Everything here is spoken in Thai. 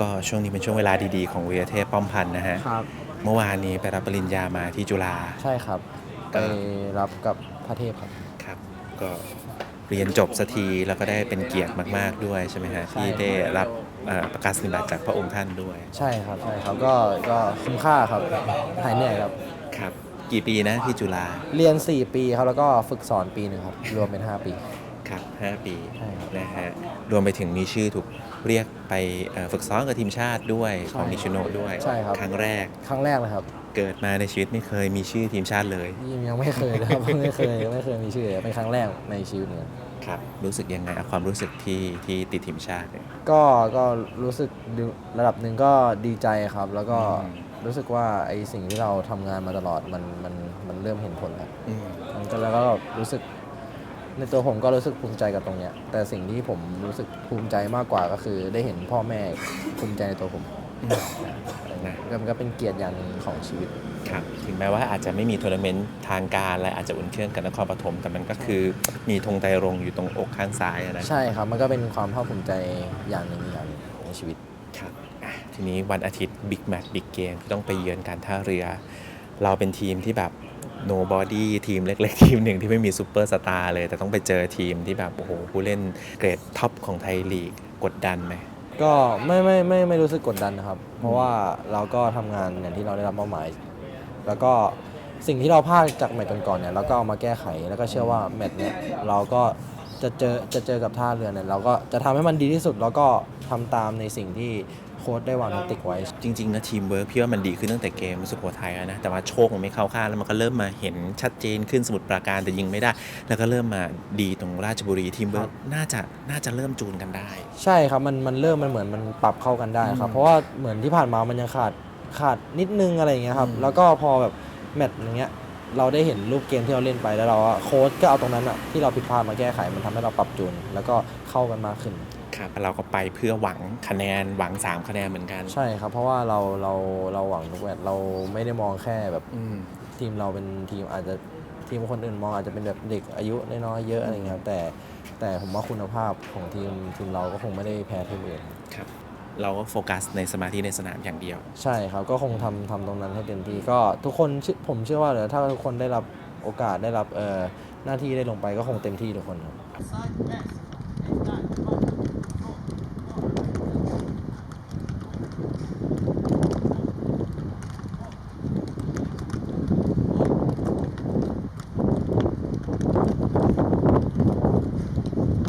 ก็ช่วงนี้เป็นช่วงเวลาดีๆของวียเทพป้อมพันธ์นะฮะ ครับ เมื่อวานนี้ไปรับปริญญามาที่จุฬา ใช่ครับ ไปรับกับพระเทพครับ ครับ ก็เรียนจบสักทีแล้วก็ได้เป็นเกียรติมาก ๆ ด้วยใช่ไหมฮะที่ได้รับ ประกาศนียบัตรจากพระองค์ท่านด้วยใช่ครับใช่ครับก็ก็คุ้มค่าครับหายเหนื่อยครับ ครับ กี่ปีนะที่จุฬาเรียน 4 ปีครับแล้วก็ฝึกสอนปีหนึ่งครับ รวมเป็น 5 ปี ครับ 5 ปีใช่ครับ นะฮะรวมไปถึงมีชื่อถูกเรียกไปเอ่อฝึกซ้อมกับทีมชาติด้วยใช่ของนิชิโนะด้วยใช่ครับ ครั้งแรกครั้งแรกเลยครับเกิดมาในชีวิตไม่เคยมีชื่อทีมชาติเลยยังยังไม่เคยนะครับ ไม่เคยไม่เคยมีชื่อเลยเป็นครั้งแรกในชีวิตเนี่ยครับรู้สึกยังไงเอาความรู้สึกที่ที่ติดทีมชาติเนี่ย ก็ก็รู้สึกดูระดับหนึ่งก็ดีใจครับ แล้วก็อืม รู้สึกว่าไอสิ่งที่เราทำงานมาตลอดมันมันมันเริ่มเห็นผลแล้ว อืม มันก็แล้วก็รู้สึก ในตัวผมก็รู้สึกภูมิใจกับตรงเนี้ย แต่สิ่งที่ผมรู้สึกภูมิใจมากกว่าก็คือ ได้เห็นพ่อแม่ภูมิใจในตัวผมอืมอะไรเงี้ยก็มันก็เป็นเกียรติอย่างหนึ่งของชีวิต ครับถึงแม้ว่าอาจจะไม่มีทัวร์นาเมนต์ทางการและอาจจะอุ่นเครื่องกับนครปฐมแต่มันก็คือมีธงไตรรงค์อยู่ตรงอกข้างซ้ายอะนะ ใช่ครับ มันก็เป็นความภาคภูมิใจอย่างหนึ่งอย่างหนึ่งในชีวิต ครับอะทีนี้วันอาทิตย์บิ๊กแมตช์บิ๊กเกมที่ต้องไปเยือนการท่าเรือ เราเป็นทีมที่แบบ no body ทีมเล็ก ๆ ทีมหนึ่งที่ไม่มีซูเปอร์สตาร์เลย แต่ต้องไปเจอทีมที่แบบโอ้โหผู้เล่นเกรดท็อปของไทยลีกกดดันไหมก็ไม่ไม่ไม่ไม่รู้สึกกดดันนะครับ เพราะว่าเราก็ทำงานอย่างที่เราได้รับมอบหมาย แล้วก็สิ่งที่เราพลาดจากแมตช์ก่อนๆเนี่ยเราก็เอามาแก้ไขแล้วก็เชื่อว่าแมตช์เนี้ยเราก็จะเจอจะเจอกับท่าเรือเนี่ยเราก็จะทำให้มันดีที่สุดแล้วก็ทำตามในสิ่งที่ ค้ชได้วางแทคติกไว้ จริง ๆ นะทีมเวิร์กพี่ว่ามันดีขึ้นตั้งแต่เกมสุโขทัยแล้วนะ แต่ว่าโชคมันไม่เข้าข้างแล้วมันก็เริ่มมาเห็นชัดเจนขึ้นสมุทรปราการแต่ยิงไม่ได้ แล้วก็เริ่มมาดีตรงราชบุรีทีมเวิร์กน่าจะน่าจะเริ่มจูนกันได้ ใช่ครับมันมันเริ่มมันเหมือนมันปรับเข้ากันได้ครับอืมเพราะว่าเหมือนที่ผ่านมามันยังขาดขาดนิดนึงอะไรอย่างเงี้ยครับอืมแล้วก็พอแบบแมตช์อย่างเงี้ยเราได้เห็นรูปเกมที่เราเล่นไปแล้วเราอะโค้ชก็เอาตรงนั้นอะที่เราผิดพลาดมาแก้ไขมันทำให้เราปรับจูน แล้วก็เข้ากันมากขึ้น ครับเราก็ไปเพื่อหวังคะแนนหวัง 3 คะแนนเหมือนกัน ใช่ครับ เพราะว่าเราเราเราหวังทุกแมตช์เราไม่ได้มองแค่แบบอืม ทีมเราเป็นทีมอาจจะทีมคนอื่นมองอาจจะเป็นแบบเด็กอายุน้อยๆเยอะอะไรเงี้ยครับแต่แต่ผมว่าคุณภาพของทีมทีมเราก็คงไม่ได้แพ้ทีมอื่น ครับเราก็โฟกัสในสมาธิในสนามอย่างเดียว ใช่ครับ ก็คงทำทำตรงนั้นให้เต็มที่ก็ทุกคนเชื่อผมเชื่อว่าเดี๋ยวถ้าทุกคนได้รับโอกาสได้รับเอ่อหน้าที่ได้ลงไปก็คงเต็มที่ทุกคนครับ Side pass. And got. Come on.